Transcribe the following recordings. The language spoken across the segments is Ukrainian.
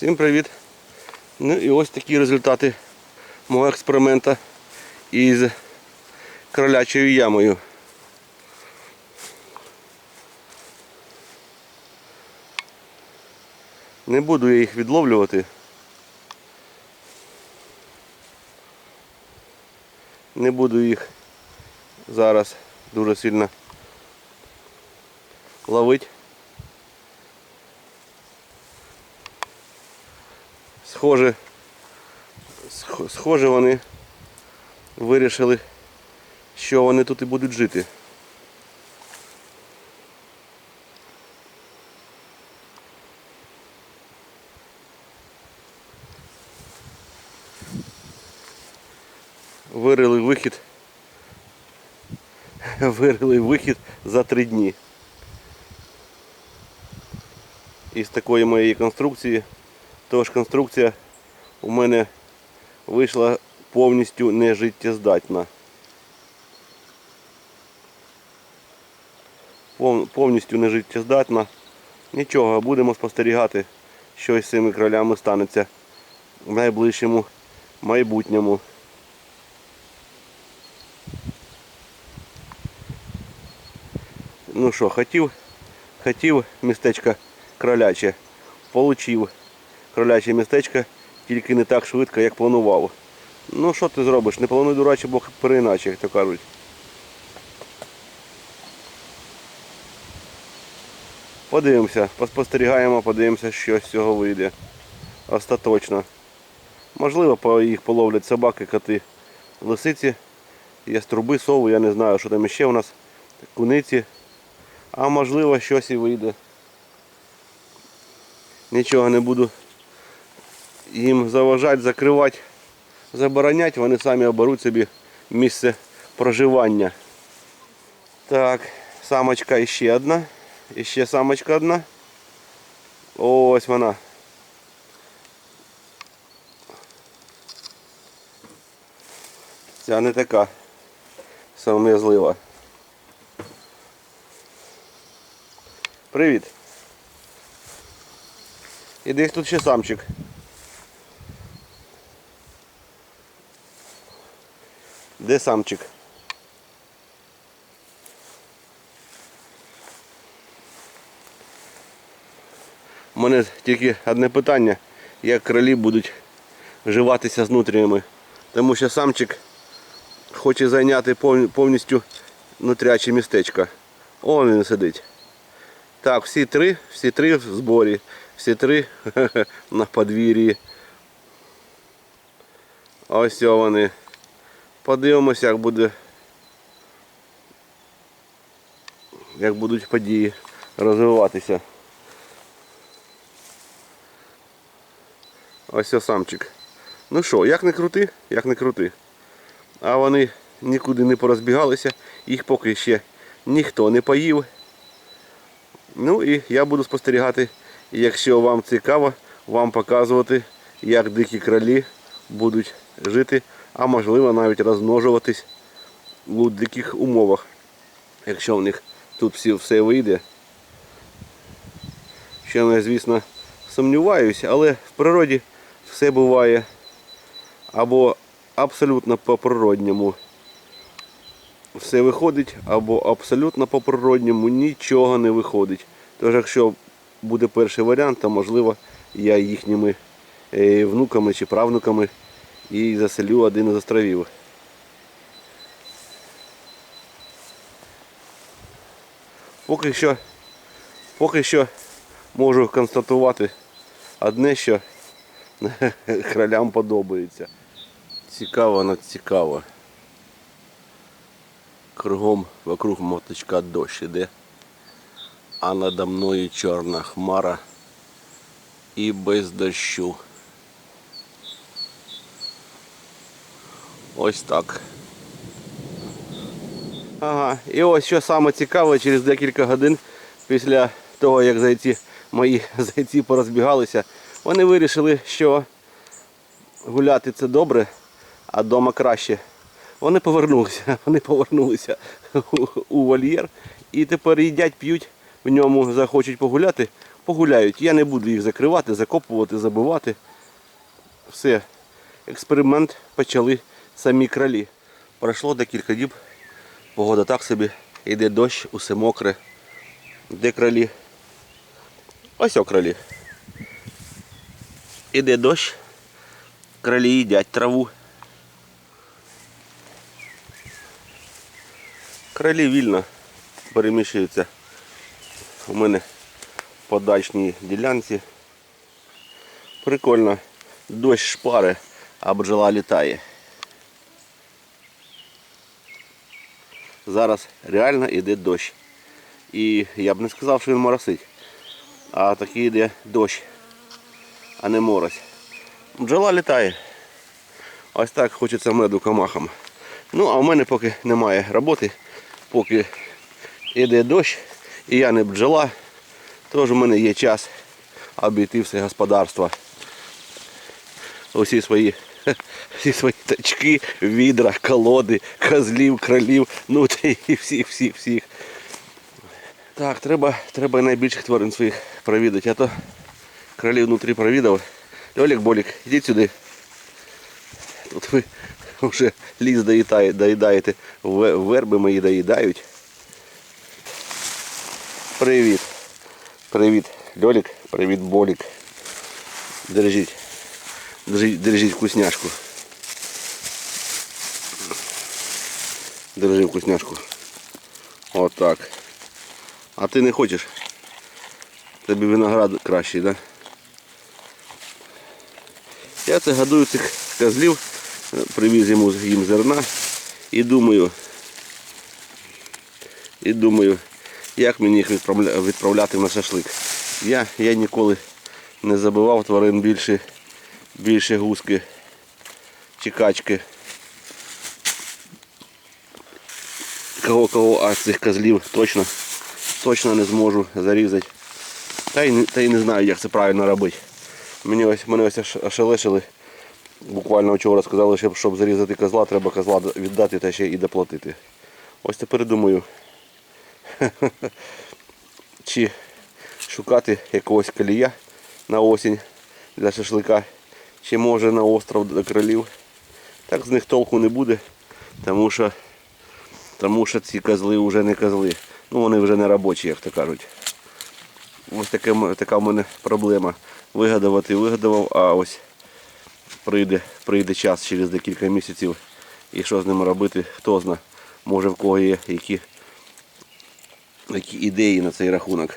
Всім привіт! Ну і ось такі результати мого експеримента із кролячою ямою. Не буду я їх відловлювати. Не буду їх зараз дуже сильно ловити. Схоже, сх- схоже вони вирішили, що вони тут і будуть жити. Вирили вихід. Вирили вихід за три дні. Із такої моєї конструкції. Тож конструкція у мене вийшла повністю нежиттєздатна. Повністю нежиттєздатна. Нічого, будемо спостерігати, що із цими кролями станеться в найближчому майбутньому. Ну що, хотів, хотів містечко кроляче, получив кроляче містечко, тільки не так швидко, як планував. Ну що ти зробиш? Не плануй дураче, Бог переначе, як то кажуть. Подивимося, поспостерігаємо, подивимося, що з цього вийде. Остаточно. Можливо, їх половлять собаки, коти, лисиці, яструби, сови, я не знаю, що там ще у нас, куниці. А можливо щось і вийде. Нічого не буду їм заважати, закривати, забороняти, вони самі оберуть собі місце проживання. Так, самочка іще одна. Іще самочка одна. Ось вона. Ця не така сором'язлива. Привіт. І десь тут ще самчик. Де самчик? У мене тільки одне питання, як кролі будуть вживатися з нутріями. Тому що самчик хоче зайняти повністю нутряче містечко. О, він сидить. Так, всі три, всі три в зборі, всі три на подвір'ї. Ось вони. Подивимося, як буде. Як будуть події розвиватися. Ось ось самчик. Ну що, як не крути, як не крути. А вони нікуди не порозбігалися, їх поки ще ніхто не поїв. Ну і я буду спостерігати, якщо вам цікаво, вам показувати, як дикі кролі будуть жити, а можливо навіть розмножуватись у диких умовах. Якщо в них тут все вийде. Що я, звісно, сумніваюся, але в природі все буває або абсолютно по-природньому все виходить, або абсолютно по-природньому нічого не виходить. Тож, якщо буде перший варіант, то можливо я їхніми е, внуками чи правнуками і заселю один із островів. Поки що, поки що можу констатувати одне, що кролям подобається. Цікаво, на цікаво. Кругом вокруг моточка дощ іде, а надо мною чорна хмара і без дощу. Ось так. Ага, і ось що саме цікаве, через декілька годин після того, як зайці, мої зайці порозбігалися, вони вирішили, що гуляти це добре, а вдома краще. Вони повернулися, вони повернулися у- вольєр і тепер їдять, п'ють в ньому, захочуть погуляти, погуляють. Я не буду їх закривати, закопувати, забивати. Все. Експеримент почали самі кралі. Пройшло декілька діб. Погода так собі. Йде дощ, усе мокре. Де кралі? Ось о кралі. Іде дощ. Кралі їдять траву. Кралі вільно переміщуються у мене по дачній ділянці. Прикольно. Дощ шпари, а бджола літає. Зараз реально йде дощ. І я б не сказав, що він моросить. А такий йде дощ, а не морось. Бджола літає. Ось так хочеться меду комахам. Ну, а в мене поки немає роботи, поки йде дощ і я не бджола, тож у мене є час обійти все господарство. Усі свої, всі свої тачки, відра, колоди, козлів, кролів, ну і всіх, всіх, всіх. Так, треба, треба найбільших тварин своїх провідати, а то кролів внутрі провідав. Льолік, Болік, ідіть сюди. Тут ви вже ліс доїдає- доїдаєте, верби мої доїдають. Привіт. Привіт, Льолік, привіт, Болік. Держіть. Держіть, держіть вкусняшку. Держи вкусняшку. Отак. А ти не хочеш? Тобі виноград кращий, так? Да? Я це годую цих козлів, привіз йому їм зерна і думаю, і думаю, як мені їх відправля- відправляти на шашлик. Я, я ніколи не забивав тварин більше, більше гуски чи качки. Кого кого, а цих козлів точно, точно не зможу зарізати. Та й, та й не знаю, як це правильно робити. Мені ось, мене ось ошелешили. Буквально вчора сказали, що щоб зарізати козла, треба козла віддати та ще і доплатити. Ось тепер думаю, чи шукати якогось калія на осінь для шашлика, чи може на остров до кролів. Так з них толку не буде, тому що, тому що ці козли вже не козли. Ну вони вже не робочі, як то кажуть. Ось таке, така в мене проблема. Вигадувати вигадував, а ось прийде, прийде час через декілька місяців. І що з ними робити, хто зна. Може в кого є які, які ідеї на цей рахунок.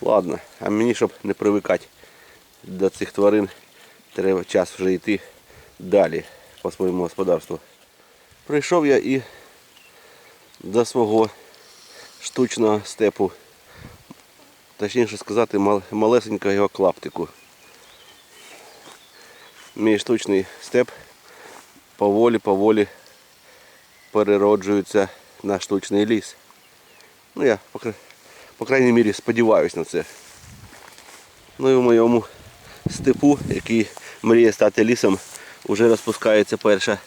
Ладно, а мені, щоб не привикати до цих тварин, треба час вже йти далі по своєму господарству. Прийшов я і до свого штучного степу, точніше сказати, малесенького його клаптику. Мій штучний степ поволі-поволі перероджується на штучний ліс. Ну я, по крайній мірі, сподіваюся на це. Ну і в моєму степу, який мріє стати лісом, вже розпускається перша,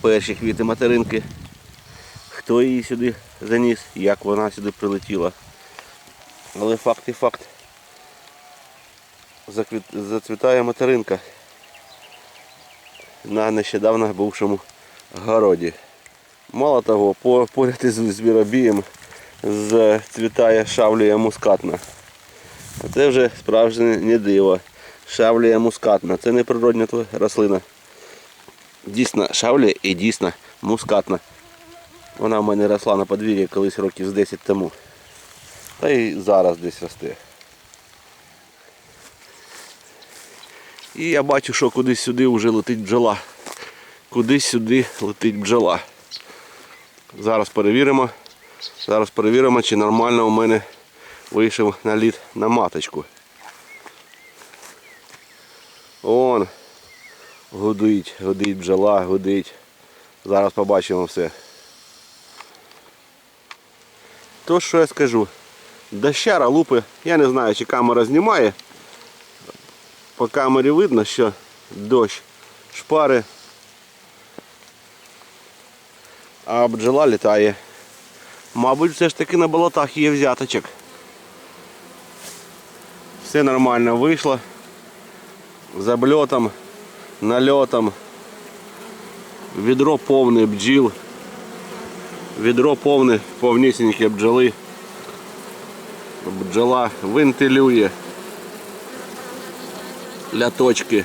перші квіти материнки. Хто її сюди заніс, як вона сюди прилетіла. Але факт і факт. Заквіт- Зацвітає материнка на нещодавно бувшому городі. Мало того, по- поряд із звіробієм зацвітає шавлія мускатна. Це вже справжнє не диво. Шавлія мускатна. Це не природня рослина. Дійсно шавлія і дійсно мускатна. Вона в мене росла на подвір'ї колись років з 10 тому. Та й зараз десь росте. І я бачу, що кудись сюди вже летить бджола. Кудись сюди летить бджола. Зараз перевіримо. Зараз перевіримо, чи нормально у мене вийшов наліт на маточку. Он. Гудить, гудить бджола, гудить. Зараз побачимо все. То що я скажу? Дощара лупи, я не знаю, чи камера знімає. По камері видно, що дощ, шпари. А бджола літає. Мабуть, все ж таки на болотах є взяточок. Все нормально вийшло. З обльотом, нальотом. Відро повне бджіл. Відро повне, повнісіньке бджоли. Бджола вентилює ляточки,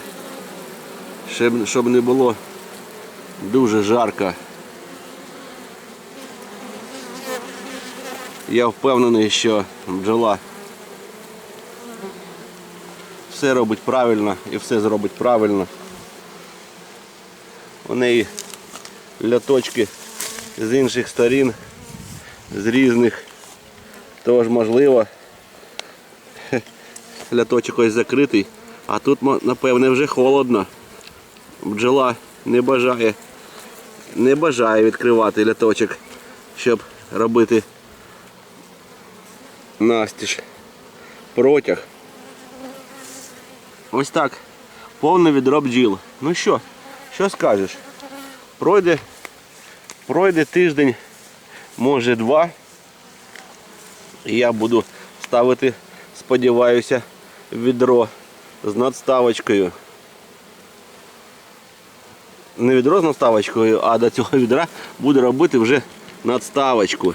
щоб, щоб не було дуже жарко. Я впевнений, що бджола все робить правильно і все зробить правильно. У неї ляточки з інших сторін, з різних. Тож можливо ляточок ось закритий, а тут напевне вже холодно. Бджола не бажає, не бажає відкривати ляточок, щоб робити настіж протяг. Ось так. Повне відро бджіл. Ну що, що скажеш? Пройде, пройде тиждень, може два. І я буду ставити, сподіваюся, відро з надставочкою. Не відро з надставочкою, а до цього відра буду робити вже надставочку.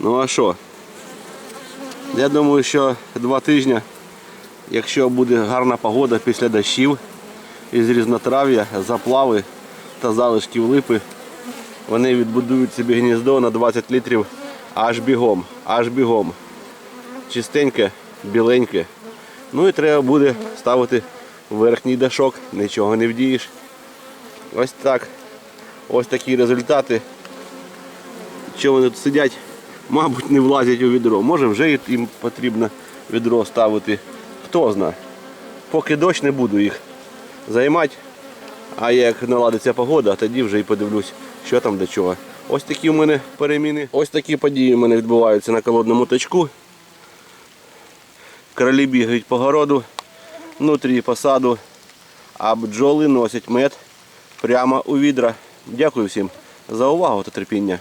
Ну а що? Я думаю, що два тижні, якщо буде гарна погода після дощів із різнотрав'я, заплави та залишків липи, вони відбудують собі гніздо на 20 літрів аж бігом, аж бігом. Чистеньке, біленьке. Ну і треба буде ставити верхній дашок, нічого не вдієш. Ось так. Ось такі результати. Що вони тут сидять, мабуть, не влазять у відро. Може вже їм потрібно відро ставити. Хто знає. Поки дощ не буду їх займати. А як наладиться погода, тоді вже і подивлюсь, що там до чого. Ось такі у мене переміни. Ось такі події у мене відбуваються на колодному точку. Кролі бігають по городу, внутрі посаду, а бджоли носять мед прямо у відра. Дякую всім за увагу та терпіння.